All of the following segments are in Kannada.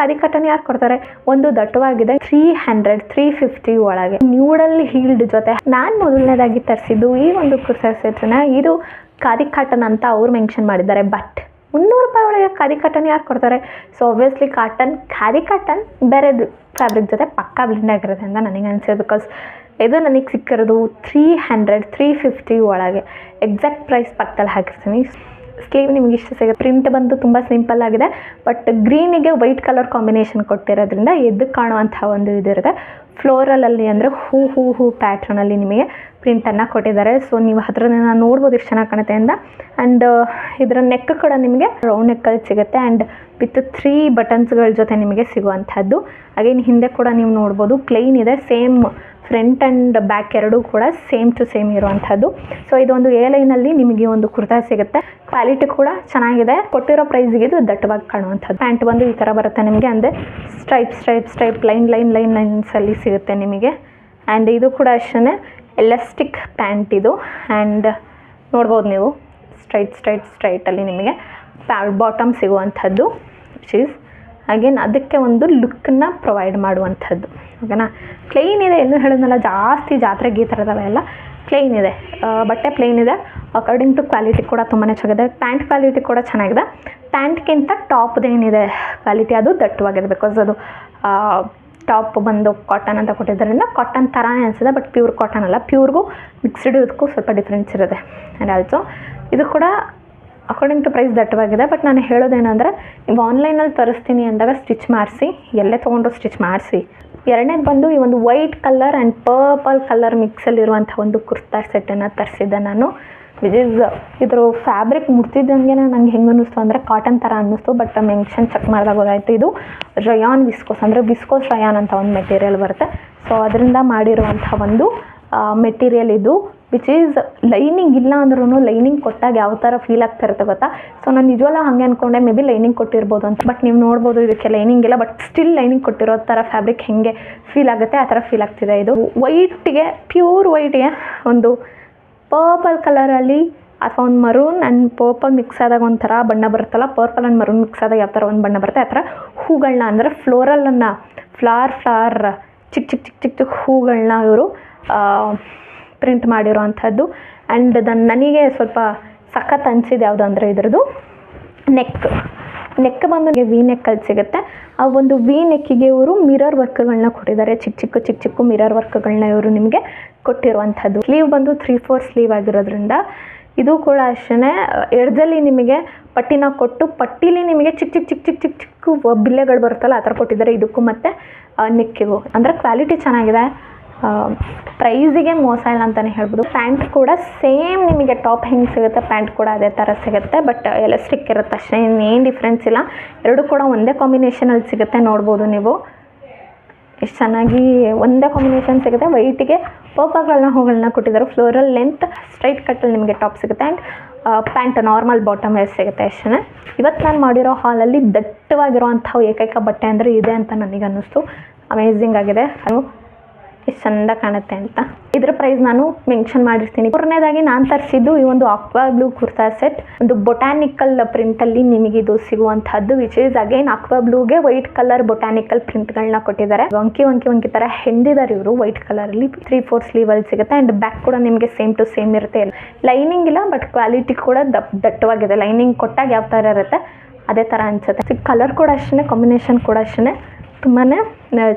ಕದಿ ಕಟ್ಟನ್ ಯಾರು ಕೊಡ್ತಾರೆ? ಒಂದು ದಟ್ಟವಾಗಿದೆ ತ್ರೀ ಹಂಡ್ರೆಡ್ ತ್ರೀ ಫಿಫ್ಟಿ ಒಳಗೆ. ನ್ಯೂಡಲ್ ಹೀಲ್ಡ್ ಜೊತೆ. ನಾನು ಮೊದಲನೇದಾಗಿ ತರಿಸಿದ್ದು ಈ ಒಂದು ಕುರ್ತಾ ಸೆಟ್ನ. ಇದು ಖಾದಿ ಕಾಟನ್ ಅಂತ ಅವ್ರು ಮೆನ್ಷನ್ ಮಾಡಿದ್ದಾರೆ ಬಟ್ ಮುನ್ನೂರು ರೂಪಾಯಿ ಒಳಗೆ ಖಾದಿ ಕಾಟನ್ ಯಾರು ಕೊಡ್ತಾರೆ? So obviously cotton khadi cotton ಬೇರೆದು ಫ್ಯಾಬ್ರಿಕ್ ಜೊತೆ ಪಕ್ಕಾ ಬ್ಲೆಂಡ್ ಆಗಿರುತ್ತೆ ಅಂತ ನನಗೆ ಅನಿಸಿದೆ ಬಿಕಾಸ್ ಇದು ನನಗೆ ಸಿಕ್ಕಿರೋದು ತ್ರೀ ಹಂಡ್ರೆಡ್ ತ್ರೀ ಫಿಫ್ಟಿ ಒಳಗೆ. ಎಕ್ಸಾಕ್ಟ್ ಪ್ರೈಸ್ ಪಕ್ಕದಲ್ಲಿ ಹಾಕಿರ್ತೀನಿ. ಸ್ಲೀವ್ ನಿಮ್ಗೆ ಇಷ್ಟ ಸಿಗುತ್ತೆ ಪ್ರಿಂಟ್ ಬಂದು ತುಂಬ ಸಿಂಪಲ್ ಆಗಿದೆ. ಬಟ್ ಗ್ರೀನಿಗೆ ವೈಟ್ ಕಲರ್ ಕಾಂಬಿನೇಷನ್ ಕೊಟ್ಟಿರೋದ್ರಿಂದ ಎದ್ದು ಕಾಣುವಂಥ ಒಂದು ಇದಿರುತ್ತೆ ಫ್ಲೋರಲಲ್ಲಿ ಅಂದರೆ ಹೂ ಹೂ ಹೂ ಪ್ಯಾಟ್ರನಲ್ಲಿ ನಿಮಗೆ ಪ್ರಿಂಟನ್ನು ಕೊಟ್ಟಿದ್ದಾರೆ. ಸೊ ನೀವು ಅದರನ್ನ ನೋಡ್ಬೋದು ಎಷ್ಟು ಚೆನ್ನಾಗಿ ಕಾಣುತ್ತೆ ಅಂತ. ಆ್ಯಂಡ್ ಇದರ ನೆಕ್ ಕೂಡ ನಿಮಗೆ ರೌಂಡ್ ನೆಕ್ಕಲ್ಲಿ ಸಿಗುತ್ತೆ. ಆ್ಯಂಡ್ ವಿತ್ ತ್ರೀ ಬಟನ್ಸ್ಗಳ ಜೊತೆ ನಿಮಗೆ ಸಿಗುವಂಥದ್ದು ಅಗೇನ್ ಹಿಂದೆ ಕೂಡ ನೀವು ನೋಡ್ಬೋದು ಪ್ಲೈನ್ ಇದೆ. ಸೇಮ್ ಫ್ರಂಟ್ ಆ್ಯಂಡ್ ಬ್ಯಾಕ್ ಎರಡೂ ಕೂಡ ಸೇಮ್ ಟು ಸೇಮ್ ಇರುವಂಥದ್ದು. ಸೊ ಇದೊಂದು ಎ ಲೈನಲ್ಲಿ ನಿಮಗೆ ಒಂದು ಕುರ್ತಾ ಸಿಗುತ್ತೆ. ಕ್ವಾಲಿಟಿ ಕೂಡ ಚೆನ್ನಾಗಿದೆ. ಕೊಟ್ಟಿರೋ ಪ್ರೈಸ್ಗೆ ಇದು ದಟ್ಟವಾಗಿ ಕಾಣುವಂಥದ್ದು. ಪ್ಯಾಂಟ್ ಬಂದು ಈ ಥರ ಬರುತ್ತೆ ನಿಮಗೆ. ಅಂದರೆ stripe stripe stripe line line line ಲೈನ್ಸಲ್ಲಿ ಸಿಗುತ್ತೆ ನಿಮಗೆ. ಆ್ಯಂಡ್ ಇದು ಕೂಡ ಅಷ್ಟೇ ಎಲಾಸ್ಟಿಕ್ ಪ್ಯಾಂಟ್ ಇದು. ಆ್ಯಂಡ್ ನೋಡ್ಬೋದು ನೀವು. ಸ್ಟ್ರೈಟ್ ಸ್ಟ್ರೈಟ್ ಸ್ಟ್ರೈಟಲ್ಲಿ ನಿಮಗೆ. ಪ್ಯಾ ಬಾಟಮ್ ಸಿಗುವಂಥದ್ದು ಚೀಸ್ ಅಗೇನ್ ಅದಕ್ಕೆ ಒಂದು ಲುಕ್ಕನ್ನ ಪ್ರೊವೈಡ್ ಮಾಡುವಂಥದ್ದು. ಓಕೆನಾ ಪ್ಲೇನ್ ಇದೆ ಎಲ್ಲೂ ಹೇಳಿದ್ನಲ್ಲ ಜಾಸ್ತಿ ಜಾತ್ರೆ ಥರದವೆಲ್ಲ ಪ್ಲೇನ್ ಇದೆ. ಬಟ್ಟೆ ಪ್ಲೈನ್ ಇದೆ. ಅಕಾರ್ಡಿಂಗ್ ಟು ಕ್ವಾಲಿಟಿ ಕೂಡ ತುಂಬಾ ಚೆನ್ನಾಗಿದೆ. ಪ್ಯಾಂಟ್ ಕ್ವಾಲಿಟಿ ಕೂಡ ಚೆನ್ನಾಗಿದೆ. ಪ್ಯಾಂಟ್ಗಿಂತ ಟಾಪ್ದೇನಿದೆ ಕ್ವಾಲಿಟಿ ಅದು ದಟ್ಟವಾಗಿದೆ ಬಿಕಾಸ್ ಅದು ಟಾಪ್ ಬಂದು ಕಾಟನ್ ಅಂತ ಕೊಟ್ಟಿದ್ದರಿಂದ ಕಾಟನ್ ಥರನೇ ಅನಿಸಿದೆ ಬಟ್ ಪ್ಯೂರ್ ಕಾಟನ್ ಅಲ್ಲ. ಪ್ಯೂರ್ಗೂ ಮಿಕ್ಸ್ಡ್ ಇದಕ್ಕೂ ಸ್ವಲ್ಪ ಡಿಫ್ರೆನ್ಸ್ ಇರುತ್ತೆ. ಆ್ಯಂಡ್ ಆಲ್ಸೋ ಇದು ಕೂಡ ಅಕಾರ್ಡಿಂಗ್ ಟು ಪ್ರೈಸ್ ದಟ್ಟವಾಗಿದೆ ಬಟ್ ನಾನು ಹೇಳೋದೇನೆಂದರೆ ನೀವು ಆನ್ಲೈನಲ್ಲಿ ತರಿಸ್ತೀನಿ ಅಂದಾಗ ಸ್ಟಿಚ್ ಮಾಡಿಸಿ, ಎಲ್ಲೇ ತೊಗೊಂಡ್ರು ಸ್ಟಿಚ್ ಮಾಡಿಸಿ. ಎರಡನೇದು ಬಂದು ಈ ಒಂದು white colour and purple colour ಮಿಕ್ಸಲ್ಲಿರುವಂಥ ಒಂದು ಕುರ್ತಾ ಸೆಟ್ಟನ್ನು ತರಿಸಿದ್ದೆ ನಾನು ವಿಚ್ ಇಸ್ ಇದ್ರ ಫ್ಯಾಬ್ರಿಕ್ ಮುಟ್ತಿದ್ದಂಗೆ ನಂಗೆ ಹೆಂಗೆ ಅನ್ನಿಸ್ತು ಅಂದರೆ ಕಾಟನ್ ಥರ ಅನ್ನಿಸ್ತು ಬಟ್ ಮೆನ್ಷನ್ ಚೆಕ್ ಮಾಡಿದಾಗ ಗೊತ್ತಾಯ್ತು ಇದು ರಯಾನ್ ವಿಸ್ಕೋಸ್ ಅಂದರೆ ವಿಸ್ಕೋಸ್ ರಯಾನ್ ಅಂತ ಒಂದು ಮೆಟೀರಿಯಲ್ ಬರುತ್ತೆ. ಸೊ ಅದರಿಂದ ಮಾಡಿರುವಂಥ ಒಂದು ಮೆಟೀರಿಯಲ್ ಇದು ವಿಚ್ ಈಸ್ ಲೈನಿಂಗ್ ಇಲ್ಲ ಅಂದ್ರೂ ಲೈನಿಂಗ್ ಕೊಟ್ಟಾಗ ಯಾವ ಥರ ಫೀಲ್ ಆಗ್ತಾ ಇರುತ್ತೆ ಗೊತ್ತಾ? ಸೊ ನಾನು ನಿಜವಲ್ಲ ಹಾಗೆ ಅಂದ್ಕೊಂಡೆ ಮೇ ಬಿ ಲೈನಿಂಗ್ ಕೊಟ್ಟಿರ್ಬೋದು ಅಂತ. ಬಟ್ ನೀವು ನೋಡ್ಬೋದು ಇದಕ್ಕೆ ಲೈನಿಂಗ್ ಇಲ್ಲ ಬಟ್ ಸ್ಟಿಲ್ ಲೈನಿಂಗ್ ಕೊಟ್ಟಿರೋ ಥರ ಫ್ಯಾಬ್ರಿಕ್ ಹೆಂಗೆ ಫೀಲ್ ಆಗುತ್ತೆ, ಆ ಥರ ಫೀಲ್ ಆಗ್ತಿದೆ ಇದು. ವೈಟ್ಗೆ ಪ್ಯೂರ್ ವೈಟ್ಗೆ ಒಂದು ಪರ್ಪಲ್ ಕಲರಲ್ಲಿ ಅಥವಾ ಒಂದು ಮರೂನ್ ಆ್ಯಂಡ್ ಪರ್ಪಲ್ ಮಿಕ್ಸ್ ಆದಾಗ ಒಂಥರ ಬಣ್ಣ ಬರುತ್ತಲ್ಲ ಪರ್ಪಲ್ ಆ್ಯಂಡ್ ಮರೂನ್ ಮಿಕ್ಸ್ ಆದಾಗ ಯಾವ ಥರ ಒಂದು ಬಣ್ಣ ಬರುತ್ತೆ, ಆ ಥರ ಹೂಗಳನ್ನ ಅಂದರೆ ಫ್ಲೋರಲನ್ನು ಫ್ಲಾರ್ ಫ್ಲಾರ್ ಚಿಕ್ಕ ಚಿಕ್ಕ ಚಿಕ್ಕ ಚಿಕ್ಕ ಚಿಕ್ಕ ಹೂಗಳನ್ನ ಇವರು ಪ್ರಿಂಟ್ ಮಾಡಿರೋ ಅಂಥದ್ದು ಆ್ಯಂಡ್ ದನ್ ನನಗೆ ಸ್ವಲ್ಪ ಸಖತ್ ಅನಿಸಿದೆ ಯಾವುದು ಅಂದರೆ ಇದ್ರದ್ದು ನೆಕ್ ನೆಕ್ ಬಂದು ವಿ ನೆಕ್ಕಲ್ಲಿ ಸಿಗುತ್ತೆ. ಆ ಒಂದು ವಿ ನೆಕ್ಕಿಗೆ ಇವರು ಮಿರರ್ ವರ್ಕ್ಗಳನ್ನ ಕೊಟ್ಟಿದ್ದಾರೆ. ಚಿಕ್ಕ ಚಿಕ್ಕ ಚಿಕ್ಕ ಚಿಕ್ಕ ಮಿರರ್ ವರ್ಕ್ಗಳನ್ನ ಇವರು ನಿಮಗೆ ಕೊಟ್ಟಿರುವಂಥದ್ದು. ಸ್ಲೀವ್ ಬಂದು ತ್ರೀ ಫೋರ್ ಸ್ಲೀವ್ ಆಗಿರೋದ್ರಿಂದ ಇದು ಕೂಡ ಅಷ್ಟೇ ಎಡದಲ್ಲಿ ನಿಮಗೆ ಪಟ್ಟಿನ ಕೊಟ್ಟು ಪಟ್ಟಿಲಿ ನಿಮಗೆ ಚಿಕ್ಕ ಚಿಕ್ಕ ಚಿಕ್ಕ ಚಿಕ್ಕ ಚಿಕ್ಕ ಚಿಕ್ಕ ಬಿಲ್ಲೆಗಳು ಬರುತ್ತಲ್ಲ, ಆ ಥರ ಕೊಟ್ಟಿದ್ದಾರೆ. ಇದಕ್ಕೂ ಮತ್ತು ನೆಕ್ಕಿಗೂ ಅಂದರೆ ಕ್ವಾಲಿಟಿ ಚೆನ್ನಾಗಿದೆ. ಪ್ರೈಸಿಗೆ ಮೋಸ ಇಲ್ಲ ಅಂತಲೇ ಹೇಳ್ಬೋದು. ಪ್ಯಾಂಟ್ ಕೂಡ ಸೇಮ್ ನಿಮಗೆ ಟಾಪ್ ಹೆಂಗೆ ಸಿಗುತ್ತೆ ಪ್ಯಾಂಟ್ ಕೂಡ ಅದೇ ಥರ ಸಿಗುತ್ತೆ ಬಟ್ ಎಲಾಸ್ಟಿಕ್ ಇರುತ್ತೆ ಅಷ್ಟೇ, ಇನ್ನೇನು ಡಿಫ್ರೆನ್ಸ್ ಇಲ್ಲ. ಎರಡು ಕೂಡ ಒಂದೇ ಕಾಂಬಿನೇಷನಲ್ಲಿ ಸಿಗುತ್ತೆ, ನೋಡ್ಬೋದು ನೀವು. ಎಷ್ಟು ಚೆನ್ನಾಗಿ ಒಂದೇ ಕಾಂಬಿನೇಷನ್ ಸಿಗುತ್ತೆ. ವೈಟಿಗೆ ಪರ್ಪಲ್ಗಳನ್ನ ಹೂಗಳನ್ನ ಕೊಟ್ಟಿದ್ದಾರೆ. ಫ್ಲೋರಲ್ ಲೆಂತ್ ಸ್ಟ್ರೈಟ್ ಕಟ್ಟಲ್ಲಿ ನಿಮಗೆ ಟಾಪ್ ಸಿಗುತ್ತೆ. And pant normal bottom wear ಸಿಗುತ್ತೆ ಅಷ್ಟೇ ಇವತ್ತು ನಾನು ಮಾಡಿರೋ ಹಾಲಲ್ಲಿ ದಟ್ಟವಾಗಿರುವಂಥ ಏಕೈಕ ಬಟ್ಟೆ ಅಂದರೆ ಇದೆ ಅಂತ ನನಗೆ ಅನ್ನಿಸ್ತು ಅಮೇಝಿಂಗ್ ಆಗಿದೆ. ಅದು ಎಷ್ಟು ಚಂದ ಕಾಣುತ್ತೆ ಅಂತ. ಇದ್ರ ಪ್ರೈಸ್ ನಾನು ಮೆನ್ಷನ್ ಮಾಡಿರ್ತೀನಿ. ಮೂರನೇದಾಗಿ ನಾನು ತರಿಸಿದ್ದು ಈ ಒಂದು ಅಕ್ವಾ ಬ್ಲೂ ಕುರ್ತಾ ಸೆಟ್ ಒಂದು ಬೊಟ್ಯಾನಿಕಲ್ ಪ್ರಿಂಟಲ್ಲಿ ನಿಮಗೆ ಇದು ಸಿಗುವಂಥದ್ದು ವಿಚ್ ಈಸ್ ಅಗೇನ್ ಆಕ್ವಾ ಬ್ಲೂಗೆ ವೈಟ್ ಕಲರ್ ಬೊಟ್ಯಾನಿಕಲ್ ಪ್ರಿಂಟ್ಗಳನ್ನ ಕೊಟ್ಟಿದ್ದಾರೆ. ಒಂಕಿ ವಂಕಿ ಒಂಕಿ ತರ ಹೆಂದಿದ್ದಾರೆ ಇವರು ವೈಟ್ ಕಲರಲ್ಲಿ ತ್ರೀ ಫೋರ್ ಸ್ಲೀವಲ್ಲಿ ಸಿಗುತ್ತೆ. ಅಂಡ್ ಬ್ಯಾಕ್ ಕೂಡ ನಿಮಗೆ ಸೇಮ್ ಟು ಸೇಮ್ ಇರುತ್ತೆ. ಲೈನಿಂಗ್ ಇಲ್ಲ ಬಟ್ ಕ್ವಾಲಿಟಿ ಕೂಡ ದಪ್ ದಟ್ಟವಾಗಿದೆ. ಲೈನಿಂಗ್ ಕೊಟ್ಟಾಗ ಯಾವ ಥರ ಇರುತ್ತೆ, ಅದೇ ಥರ ಅನ್ಸುತ್ತೆ. ಕಲರ್ ಕೂಡ ಅಷ್ಟೇ ಕಾಂಬಿನೇಷನ್ ಕೂಡ ಅಷ್ಟೇ ತುಂಬಾ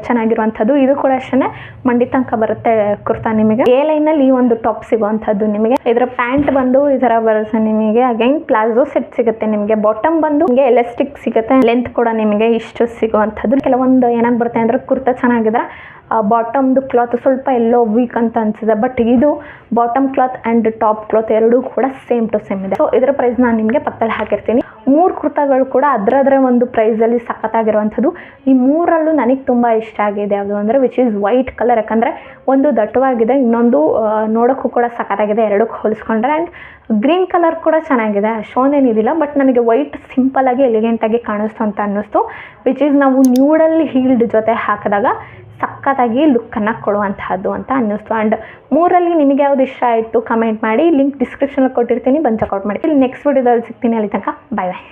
ಚೆನ್ನಾಗಿರುವಂಥದ್ದು. ಇದು ಕೂಡ ಅಷ್ಟೇ ಮಂಡಿ ತನಕ ಬರುತ್ತೆ ಕುರ್ತಾ ನಿಮಗೆ. ಎ ಲೈನಲ್ಲಿ ಈ ಒಂದು ಟಾಪ್ ಸಿಗುವಂಥದ್ದು ನಿಮಗೆ. ಇದರ ಪ್ಯಾಂಟ್ ಬಂದು ಈ ಥರ ಬರುತ್ತೆ ನಿಮಗೆ. ಅಗೈನ್ ಪ್ಲಾಜೋ ಸೆಟ್ ಸಿಗುತ್ತೆ ನಿಮಗೆ. ಬಾಟಮ್ ಬಂದು, ನಿಮಗೆ ಎಲಾಸ್ಟಿಕ್ ಸಿಗುತ್ತೆ. ಲೆಂತ್ ಕೂಡ ನಿಮಗೆ ಇಷ್ಟು ಸಿಗುವಂಥದ್ದು. ಕೆಲವೊಂದು ಏನಾಗಿ ಬರುತ್ತೆ ಅಂದರೆ, ಕುರ್ತಾ ಚೆನ್ನಾಗಿದ್ರೆ ಬಾಟಮ್ದು ಕ್ಲಾತ್ ಸ್ವಲ್ಪ ಎಲ್ಲೋ ವೀಕ್ ಅಂತ ಅನ್ಸಿದೆ ಬಟ್ ಇದು bottom cloth and top cloth ಎರಡೂ ಕೂಡ ಸೇಮ್ ಟು ಸೇಮ್ ಇದೆ. ಸೊ ಇದರ ಪ್ರೈಸ್ ನಾನು ನಿಮಗೆ ಪಕ್ಕದಲ್ಲಿ ಹಾಕಿರ್ತೀನಿ. ಮೂರು ಕುರ್ತಾಗಳು ಕೂಡ ಅದರದ್ರ ಒಂದು ಪ್ರೈಸಲ್ಲಿ ಸಖತ್ತಾಗಿರುವಂಥದ್ದು. ಈ ಮೂರಲ್ಲೂ ನನಗೆ ತುಂಬ ಇಷ್ಟ ಆಗಿದೆ ಯಾವುದು ಅಂದರೆ ವಿಚ್ ಈಸ್ ವೈಟ್ ಕಲರ್ ಯಾಕಂದರೆ ಒಂದು ದಟ್ಟವಾಗಿದೆ, ಇನ್ನೊಂದು ನೋಡೋಕ್ಕೂ ಕೂಡ ಸಖತ್ತಾಗಿದೆ, ಎರಡಕ್ಕೆ ಹೋಲಿಸ್ಕೊಂಡ್ರೆ. ಆ್ಯಂಡ್ ಗ್ರೀನ್ ಕಲರ್ ಕೂಡ ಚೆನ್ನಾಗಿದೆ ಅಷ್ಟೊಂದೇನಿದಿಲ್ಲ ಬಟ್ ನನಗೆ ವೈಟ್ ಸಿಂಪಲಾಗಿ ಎಲಿಗೆಂಟಾಗಿ ಕಾಣಿಸ್ತು ಅಂತ ಅನ್ನಿಸ್ತು ವಿಚ್ ಈಸ್ ನಾವು ನ್ಯೂಡಲ್ಲಿ ಹೀಲ್ಡ್ ಜೊತೆ ಹಾಕಿದಾಗ ಸಖತ್ತಾಗಿ ಲುಕ್ಕನ್ನು ಕೊಡುವಂತಹದ್ದು ಅಂತ ಅನ್ನಿಸ್ತು. ಆ್ಯಂಡ್ ಮೂರಲ್ಲಿ ನಿಮಗೆ ಯಾವ್ದು ಇಷ್ಟ ಆಯಿತು ಕಮೆಂಟ್ ಮಾಡಿ. ಲಿಂಕ್ ಡಿಸ್ಕ್ರಿಪ್ಷನಲ್ಲಿ ಕೊಟ್ಟಿರ್ತೀನಿ. ಬಂದು ಚೆಕ್ಔಟ್ ಮಾಡಿ. ಇಲ್ಲಿ ನೆಕ್ಸ್ಟ್ ವಿಡಿಯೋದಲ್ಲಿ ಸಿಗ್ತೀನಿ. ಅಲ್ಲಿ ತನಕ ಬಾಯ್ ಬಾಯ್